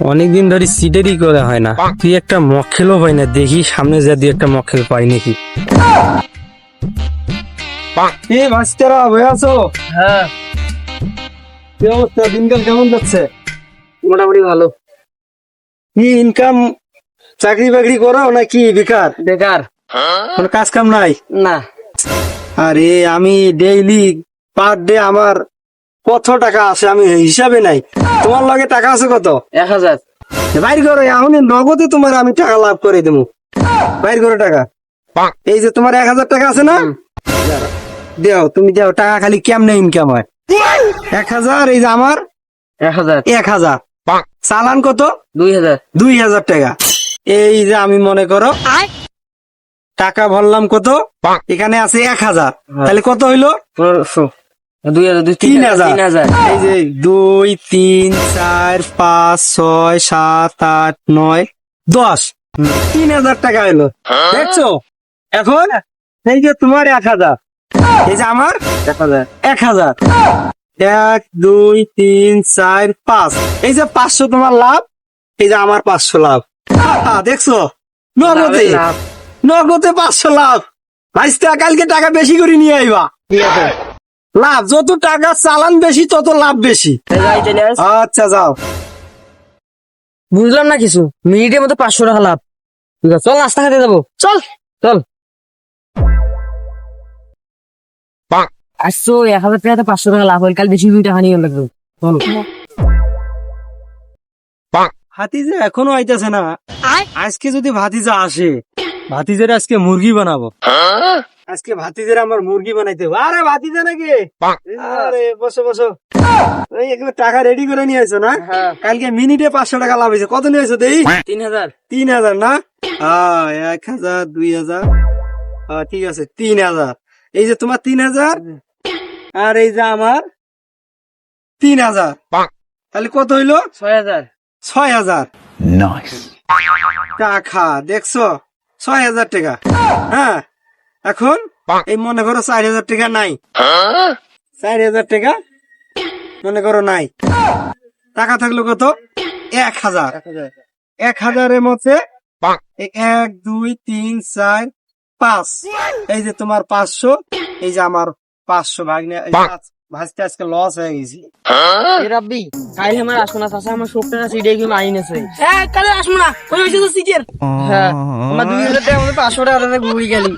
অনেকদিন ধরে সিটেরই করা হয় না। তুই একটা মক্কেলও পাই না দেখি সামনে যা দিয়ে একটা মক্কেল পাই নাকি। এ মাস্টারা বয়ে আছো? হ্যাঁ। কি অবস্থা? দিনকাল কেমন যাচ্ছে? মোটামুটি ভালো। কি ইনকাম চাকরি বাকরি করো নাকি বেকার? বেকার। কোনো কাজ কাম নাই? না। আরে আমি ডেইলি পার ডে আমার কত টাকা আছে আমি হিসাবে নাই। তোমার লগে টাকা আছে কত? এক হাজার। বাইর করো এখন নগদে তোমার আমি টাকা লাভ করে দেবো। বাইর করো টাকা। এই যে তোমার এক হাজার টাকা আছে না? দেও তুমি দেও টাকা খালি কেমনে ইনকাম হয়? এক হাজার এই যে আমার? এক হাজার। এক হাজার। চালান কত? দুই হাজার। দুই হাজার টাকা। এই যে আমি মনে করো টাকা ভরলাম কত? এখানে আছে এক হাজার। তাহলে কত হইল? দুই হাজার দুই তিন হাজার। এই যে দুই তিন চার পাঁচ ছয় সাত আট নয় দশ। তিন হাজার টাকা এলো দেখছ? এখন এই যে তোমার এক হাজার। এই যে আমার? এক হাজার। এক হাজার। এক দুই তিন চার পাঁচ। এই যে পাঁচশো তোমার লাভ এই যে আমার পাঁচশো লাভ। দেখছ? নগদে। লাভ। নগদে পাঁচশো লাভ। ভাইস্তা কালকে টাকা বেশি করে নিয়ে আইবা। ঠিক আছে। লাভ যত টাকা চালান বেশি তত লাভ বেশি। আচ্ছা যাও। বুঝলাম না কিছু। মিনিটের মতো পাঁচশো টাকা লাভ। চল নাস্তা খেতে যাব। চল চল। আসছো এক হাজার টাকাতে পাঁচশো টাকা লাভ হল। কাল বেশি দুই টাকা নিয়ে লাগবে চল। ভাতিজা এখনও আইতাছে না। আজকে যদি ভাতিজা আসে ভাতিজের আজকে মুরগি বানাবো। আজকে ভাতিজের আমার মুরগি বানাইতে হবে। আরে ভাতিজা নাকি? আরে বসো বসো। টাকা রেডি করে নিয়ে আসো না? হ্যাঁ। কালকে মিনিটে পাঁচশো টাকা লাভ হয়েছে। কত নিয়ে আসো দেই? তিন হাজার। তিন হাজার না? এক হাজার দুই হাজার। ঠিক আছে তিন হাজার। এই যে তোমার তিন হাজার আর এই যে আমার তিন হাজার। তাহলে কত হইল? ছয় হাজার। ছয় হাজার। টাকা দেখছ? ছয় হাজার টাকা। হ্যাঁ এখন এই মনে করো চার হাজার টাকা নাই। চার হাজার টাকা মনে করো নাই। টাকা থাকল কত? এক হাজার। এক হাজারের মধ্যে এক দুই তিন চার পাঁচ। এই যে তোমার পাঁচশো এই যে আমার পাঁচশো ভাগ নিয়ে ভাজতে আজকে লস হয়ে গেছি। এ রাব্বি কাল আমার আসব না চাষা আমার টাকা সিটে কি মাইন আছে। হ্যাঁ কালে আসব না ওই হয়েছে তো সিটের হ্যাঁ আমার দুই হাজার টাকা পাঁচশো টাকা ঘুরি গেলি।